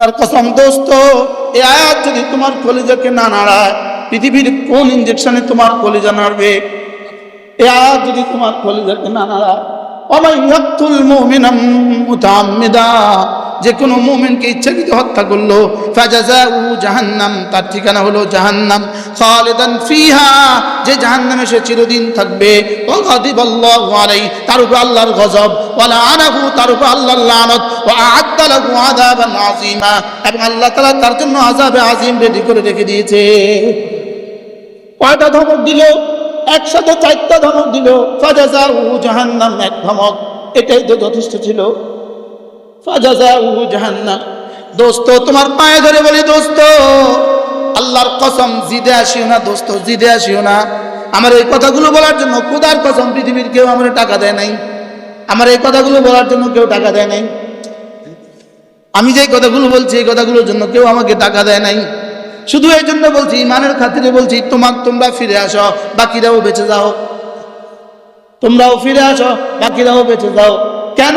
তার কসম, দোস্ত এ আয়াত যদি তোমার কলিজাকে না নাড়ায়, পৃথিবীর কোন ইঞ্জেকশনে তোমার কলিজা নাড়বে? এ আয়াত যদি তোমার কলিজাকে না নাড়ায় অমাইয়াতুল মুমিনাম মুতাআম্মিদা যে কোনো মুমিনকে ইচ্ছাকৃত হত্যা করল। ফাজাজাউ জাহান্নাম, তার ঠিকানা হলো জাহান্নাম। খালিদান ফিহা, যে জাহান্নামে সে চিরদিন থাকবে। ওয়া গাদিবাল্লাহু আলাইহি, তার উপর আল্লাহর গজব। ওয়া লাআনাহু তার উপর আল্লাহর লানত। ওয়া লাহু আযাবান আযীমা, এবং আল্লাহ তাআলা তার জন্য আযাবে আযীম রেডি করে রেখে দিয়েছে। কয়টা ধমক দিল? একসাথে চারটা ধমক দিল। ফাজাজাউ জাহান্নাম, এক ধমক। এটাই তো যথেষ্ট ছিল। দোস্ত, তোমার পায়ে ধরে বলি, দোস্ত, আল্লাহর কসম, জিদে আসিও না, দোস্ত, জিদে আসিও না। আমার এই কথাগুলো বলার জন্য খোদার কসম, পৃথিবীর কেউ আমার টাকা দেয় নাই। আমার এই কথাগুলো বলার জন্য কেউ টাকা দেয় নাই। আমি যে কথাগুলো বলছি, এই কথাগুলোর জন্য কেউ আমাকে টাকা দেয় নাই। শুধু এই জন্য বলছি, ইমানের খাতিরে বলছি তোমার তোমরা ফিরে আসো, বাকিরাও বেঁচে যাও। তোমরাও ফিরে আসো, বাকিরাও বেঁচে যাও। কেন?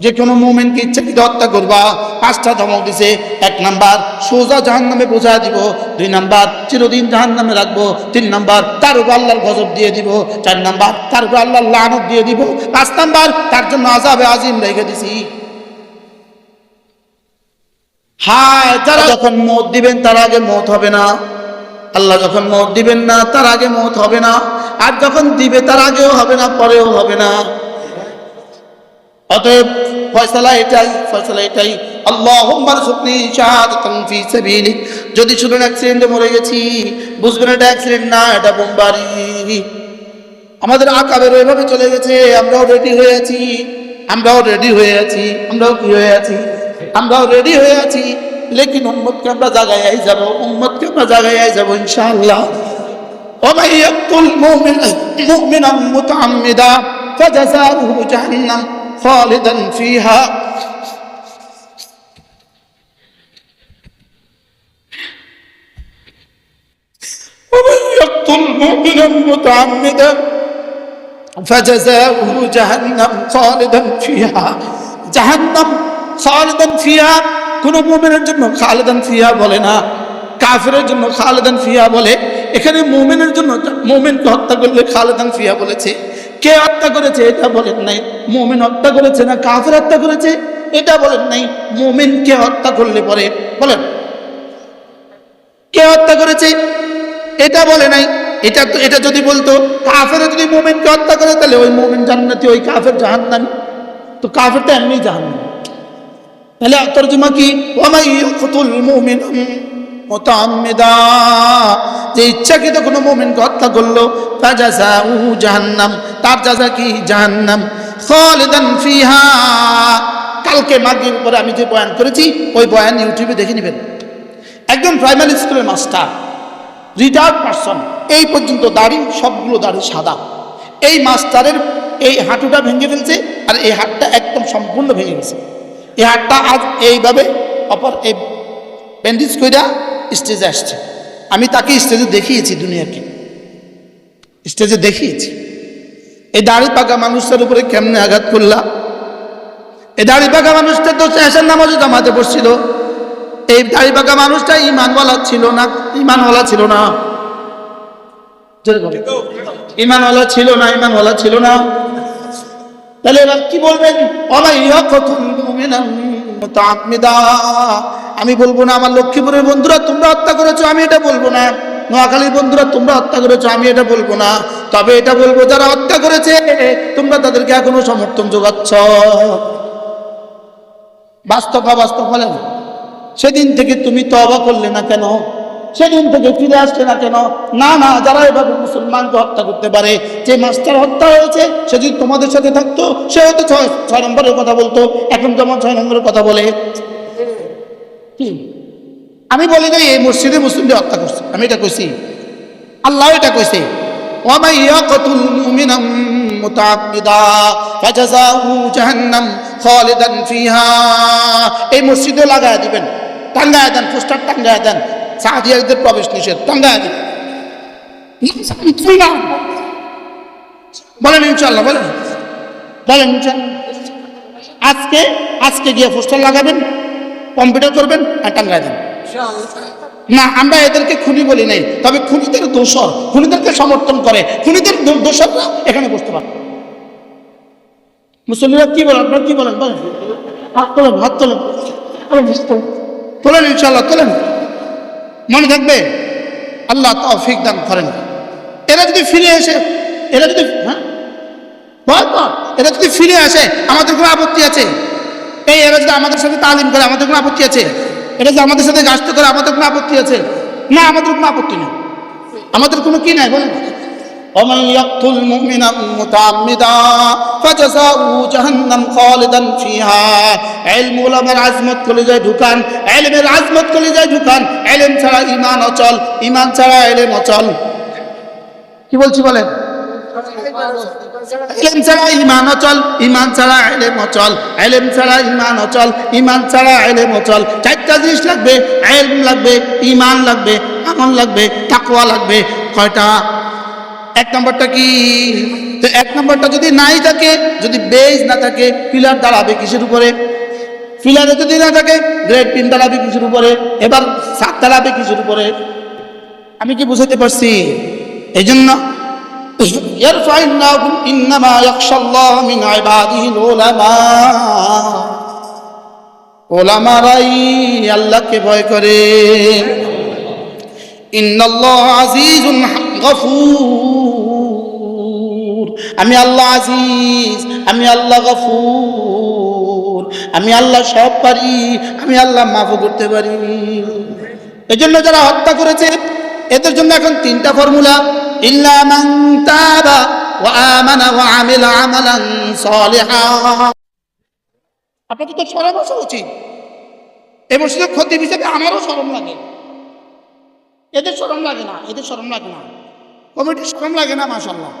যে কোনো মুমেনকে ইচ্ছাকৃত হত্যা করবা, পাঁচটা ধমক দিছে, এক নাম্বার, সোজা জাহান নামে বোঝা দিব, দুই নাম্বার, চিরদিন জাহান নামে রাখব, তিন নাম্বার, তার উপর আল্লাহর গজব দিয়ে দিব, চার নাম্বার, তার উপর আল্লাহর লানত দিয়ে দিব, পাঁচ নাম্বার, তার জন্য আজাবে আজিম রেখে দিছি। হায়, যারা যখন মত দিবেন, তার আগে মত হবে না। আল্লাহ যখন মত দিবেন না, তার আগে মত হবে না। আর যখন দিবে, তার আগেও হবে না, পরেও হবে না। অতএব ফয়সালা এটাই ফয়সালা এটাই আল্লাহুম্মা রযুকনি শাহাদাতান ফি সাবিলিক যদি শুনেন অ্যাক্সিডেন্টে মরে গেছি বুঝবেন এটা অ্যাক্সিডেন্ট না এটা বোমবারি আমাদের আকাবের এভাবে চলে গেছে আমরাও রেডি হয়ে আছি আমরাও রেডি হয়ে আছি আমরাও কি হয়ে আছি আমরাও রেডি হয়ে আছি লেকিন উম্মতকে আমরা জাগায় যাব উম্মতকে আমরা জাগায় যাব ইনশাআল্লাহ ومن يقتل مؤمنا مؤمنا متعمدا فجزاؤه جهنم خالدا فيها ومن يقتل مؤمنا متعمدا فجزاؤه جهنم خالدا فيها جهنم خالدا فيها কোন মুমিনের জন্য খালেদান ফিয়া বলে না কাফেরের জন্য খালেদান ফিয়া বলে এখানে মুমিনের জন্য মুমিনকে হত্যা করলে খালেদান ফিয়া বলেছে কে হত্যা করেছে এটা বলেন নাই। মুমিন হত্যা করেছে না কাফের হত্যা করেছে, এটা বলেন নাই। মোমেন মুমিনকে হত্যা করলে পরে? বলেন। কে হত্যা করেছে? এটা বলে নাই। এটা তো এটা যদি বলতো, কাফের যদি মুমিনকে হত্যা করে, তাহলে ওই মুমিন জান্নাতি, ওই কাফের জাহান্নামি। তো কাফেরটা এমনি জাহান্নামি। তাহলে তর্জমা কি? ওয়ামাই ইয়াকতুল মুমিনা যে ইচ্ছাকৃত কোনো মুমিনকে হত্যা করল ফাজাযাউ জাহান্নাম। তার জাযা কি? জাহান্নাম। ফিহা। কালকে মাগরিব পরে আমি যে বয়ান করেছি, ওই বয়ান ইউটিউবে দেখে নেবেন। একজন প্রাইমারি স্কুলের মাস্টার, রিটায়ার্ড পারসন, এই পর্যন্ত দাড়ি সবগুলো দাড়ি সাদা। এই মাস্টারের এই হাঁটুটা ভেঙে ফেলছে আর এই হাতটা একদম সম্পূর্ণ ভেঙে গেছে। এই হাতটা আজ এইভাবে অপর এই ব্যান্ডেজ কইরা স্টেজে আসছে। আমি তাকে স্টেজে দেখিয়েছি দুনিয়াকে। স্টেজে দেখিয়েছি। এই দাড়ি পাকা মানুষটার উপরে কেমনে আঘাত করলাম এই দাড়ি পাকা মানুষটা তো শেষের নামাজও জামাতে পড়ছিল এই দাড়ি পাকা মানুষটা ইমানওয়ালা ছিল না, ইমানওয়ালা ছিল না। ইমানওয়ালা ছিল না, ইমানওয়ালা ছিল না। তাহলে এবার কি বলবেন? মুমিনান। মুতাআম্মিদা আমি বলব না, আমার লক্ষ্মীপুরের বন্ধুরা তোমরা হত্যা করেছ, আমি এটা বলব না। নোয়াখালীর বন্ধুরা তোমরা হত্যা করেছ, আমি এটা বলব না। তবে এটা বলব, যারা হত্যা করেছে, তোমরা তাদেরকে এখনও সমর্থন যোগাচ্ছ। বাস্তব বাস্তব সেদিন থেকে তুমি তবা করলে না কেন? সেদিন থেকে ফিরে আসছে না কেন না না যারা এভাবে মুসলমানকে হত্যা করতে পারে যে মাস্টার হত্যা হয়েছে সে যদি তোমাদের সাথে থাকতো সে হয়তো ছয় ছয় নম্বরের কথা বলতো এখন যেমন ছয় নম্বরের কথা বলে কি আমি বলি নাই এই মসজিদে মুসলিমদের হত্যা করছে আমি এটা কইছি আল্লাহ এটা কইছে ومن يقتل مؤمنا متعمدا فجزاؤه جهنم خالدا فيها এই মসজিদে লাগায় দিবেন টাঙ্গায় দেন পোস্টার টাঙ্গায় দেন সাহাদিয়াদের প্রবেশ নিষেধ টাঙ্গায় দিবেন বলেন ইনশাল্লাহ বলেন। বলেন ইনশাল্লাহ আজকে আজকে গিয়ে পোস্টার লাগাবেন কম্পিউটার করবেন আর টাঙ্গায় দেন না আমরা এদেরকে খুনি বলি নাই তবে খুনিদের দোষর খুনিদেরকে সমর্থন করে খুনিদের দোষররা এখানে বসতে পারে। মুসলিমরা কি বলেন আপনারা কি বলেন বলেন। হাত তোলেন হাত তোলেন। তোলেন ইনশাল্লাহ তোলেন। মনে থাকবে? আল্লাহ তৌফিক দান করেন। এরা যদি ফিরে আসে এরা যদি হ্যাঁ? এরা যদি ফিরে আসে, আমাদের কোনো আপত্তি আছে। এই এরা যদি আমাদের সাথে তালিম করে, আমাদের কোনো আপত্তি আছে। এটা যদি আমাদের সাথে গাছতে করে, আমাদের কোনো আপত্তি আছে। না, আমাদের কোনো আপত্তি নেই। আমাদের কোনো কি নাই, বলেন। ومن يقتل مؤمنا متعمدا فجزاؤه جهنم خالدا فيها علم উলামার আজমত চলে যায় ঢুকান এলমের আজমত চলে যায় ঢুকান এলেম ছাড়া ইমান অচল ইমান ছাড়া এলেম অচল কি বলছি বলেন এলেম ছাড়া ইমান অচল ইমান ছাড়া এলেম অচল এলেম ছাড়া ইমান অচল ইমান ছাড়া এলেম অচল চারটা জিনিস লাগবে এলম লাগবে ইমান লাগবে আমল লাগবে তাকওয়া লাগবে কয়টা এক নম্বরটা কি? তো এক নম্বরটা যদি নাই থাকে, যদি বেজ না থাকে পিলার দাঁড়াবে কিসের উপরে? পিলারে যদি না থাকে গ্রেড পিন দাঁড়াবে কিসের উপরে? এবার সাত দাঁড়াবে কিসের উপরে? আমি কি বুঝাতে পারছি? এই জন্য ওলামারাই আল্লাহকে ভয় করে। ইন্নাল্লাহ আজিজুন গফুর। আমি আল্লাহ আজিজ, আমি আল্লাহ গফুর। আমি আল্লাহ সব পারি, আমি আল্লাহ মাফ করতে পারি। এজন্য যারা হত্যা করেছে, এদের জন্য এখন তিনটা ফর্মুলা। ইল্লা মান আপনাদের তো সরম আসা উচিত। এই মসজিদের ক্ষতি হিসেবে আমারও সরম লাগে। এদের সরম লাগে না, এদের সরম লাগে না। কমিটির সরম লাগে না মাসাল্লাহ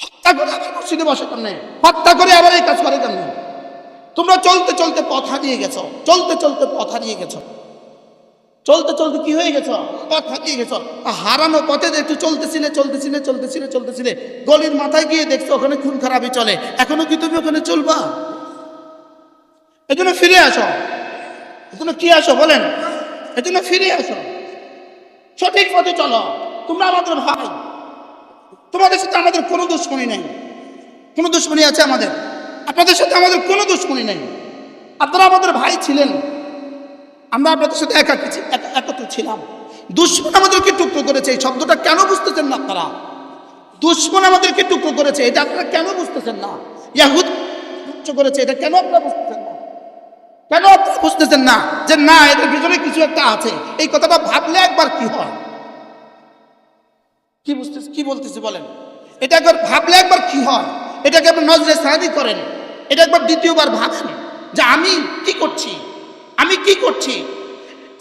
হত্যা করে আবার মসজিদে বসে কেমনে? হত্যা করে আবার এই কাজ করে কেমনে? তোমরা চলতে চলতে পথ হারিয়ে গেছো, চলতে চলতে পথ হারিয়ে গেছো। চলতে চলতে কি হয়ে গেছো? পথ হারিয়ে গেছ। হারানো পথে একটু চলতেছিলে চলতেছিলে চলতেছিলে চলতেছিলে গলির মাথায় গিয়ে দেখছ ওখানে খুন খারাপই চলে। এখনও কি তুমি ওখানে চলবা? এজন্য ফিরে আসো। এজন্য কি আসো বলেন? এজন্য ফিরে আসো। সঠিক পথে চলো। তোমরা আমাদের ভাই। তোমাদের সাথে আমাদের কোনো দুশ্মনী নেই। কোনো দুশ্মনী আছে আমাদের? আপনাদের সাথে আমাদের কোনো দুশ্মনী নেই। আপনারা আমাদের ভাই ছিলেন। আমরা আপনাদের সাথে এক- একত্র ছিলাম। দুশ্মন আমাদেরকে টুকরো করেছে। এই শব্দটা কেন বুঝতেছেন না আপনারা? দুশ্মন আমাদেরকে টুকরো করেছে। এটা আপনারা কেন বুঝতেছেন না? ইয়াহুদ করেছে। এটা কেন আপনারা বুঝতেছেন না? কেন আপনারা বুঝতেছেন না যে না, এদের ভিতরে কিছু একটা আছে। এই কথাটা ভাবলে একবার কি হয়? কি বুঝতেছে, কি বলতেছে বলেন? এটা একবার ভাবলে একবার কি হয়? এটাকে আপনি নজরে সাহাদি করেন। এটা একবার দ্বিতীয়বার ভাবেন যে আমি কি করছি? আমি কি করছি?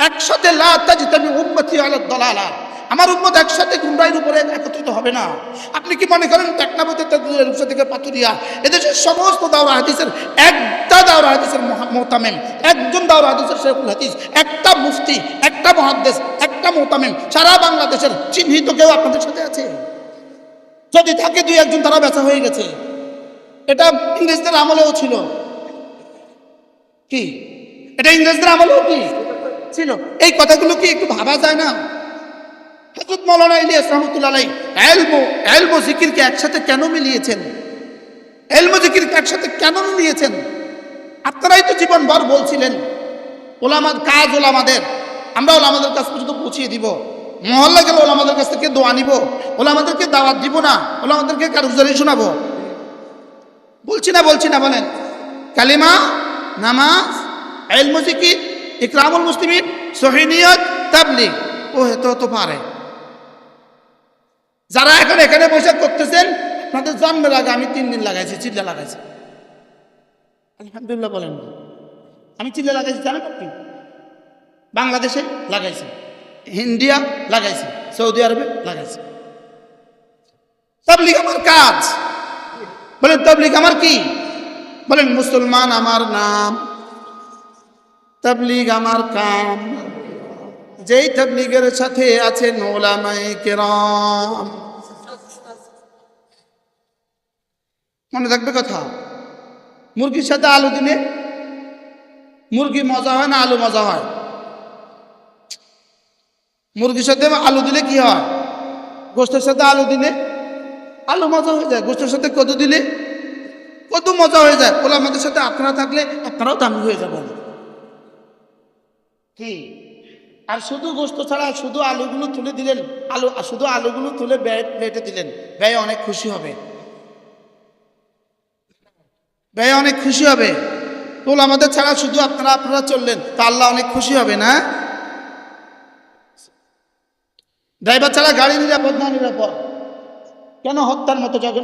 একসাথে লাতাজিতামি উম্মতি আলা দলালা আমার উম্মত একসাথে গুমরাইয়ের উপরে একত্রিত হবে না। আপনি কি মনে করেন টেকনাবতে রূপসা থেকে পাতুরিয়া এদেশের সমস্ত দাওরা হাদিসের একটা দাওরা হাদিসের মহা- মোহতামেম একজন দাওরা হাদিসের শেখুল হাদিস, একটা মুফতি, একটা মহাদ্দেশ একটা মোহতামেম সারা বাংলাদেশের চিহ্নিত কেউ আপনাদের সাথে আছে? যদি থাকে দুই একজন তারা বেচা হয়ে গেছে। এটা ইংরেজদের আমলেও ছিল। কি? এটা ইংরেজদের আমলেও কি? ছিল। এই কথাগুলো কি একটু ভাবা যায় না? হজরত মৌলানা ইলিয়াস রহমতুল্লাহ এলমো এলমো জিকিরকে একসাথে কেন মিলিয়েছেন? এলমো জিকিরকে একসাথে কেন মিলিয়েছেন? আপনারাই তো জীবনভর বলছিলেন, ওলামাদ কাজ ওলামাদের, আমরা ওলামাদের কাছ পর্যন্ত পৌঁছিয়ে দিব। মহল্লা গেলে ওলামাদের কাছ থেকে দোয়া নিব, ওলামাদেরকে দাওয়াত দিব না, ওলামাদেরকে কারুজারি শোনাবো। বলছি না বলছি না, বলেন। কালিমা, নামাজ, এলমো জিকির, ইকরামুল মুসলিমিন সহিনিয়ত তাবলিগ ও হেতো তো পারে। যারা এখন এখানে বসে করতেছেন, আপনাদের জন্মের আগে আমি তিন দিন লাগাইছি, চিল্লা লাগাইছি। আলহামদুলিল্লাহ বলেন আমি চিল্লা লাগাইছি, জানেন আপনি? বাংলাদেশে লাগাইছে, ইন্ডিয়া লাগাইছে, সৌদি আরবে লাগাইছে। তাবলিগ আমার কাজ। বলেন, তাবলিগ আমার কি? বলেন, মুসলমান আমার নাম, তাবলিগ আমার কাম। যেই তাবলিগের সাথে আছে নোলামায়ে কেরাম। মনে থাকবে কথা? মুরগির সাথে আলু দিলে? মুরগি মজা হয় না আলু মজা হয়? মুরগির সাথে আলু দিলে কি হয়? গোস্তের সাথে আলু দিলে? আলু মজা হয়ে যায়। গোস্তের সাথে কদু দিলে? কত মজা হয়ে যায়। বলে আমাদের সাথে আপনারা থাকলে আপনারাও দামি হয়ে যাবেন। কি? আর শুধু গোস্ত ছাড়া শুধু আলুগুলো তুলে দিলেন, আলু, শুধু আলুগুলো তুলে ব্যয় প্লেটে দিলেন, ব্যয় অনেক খুশি হবে। ব্যয় অনেক খুশি হবে। তোল আমাদের ছাড়া শুধু আপনারা আপনারা চললেন, তা আল্লাহ অনেক খুশি হবে না? ড্রাইভার ছাড়া গাড়ি নিরাপদ না নিরাপদ? কেন হত্যার মতো যখন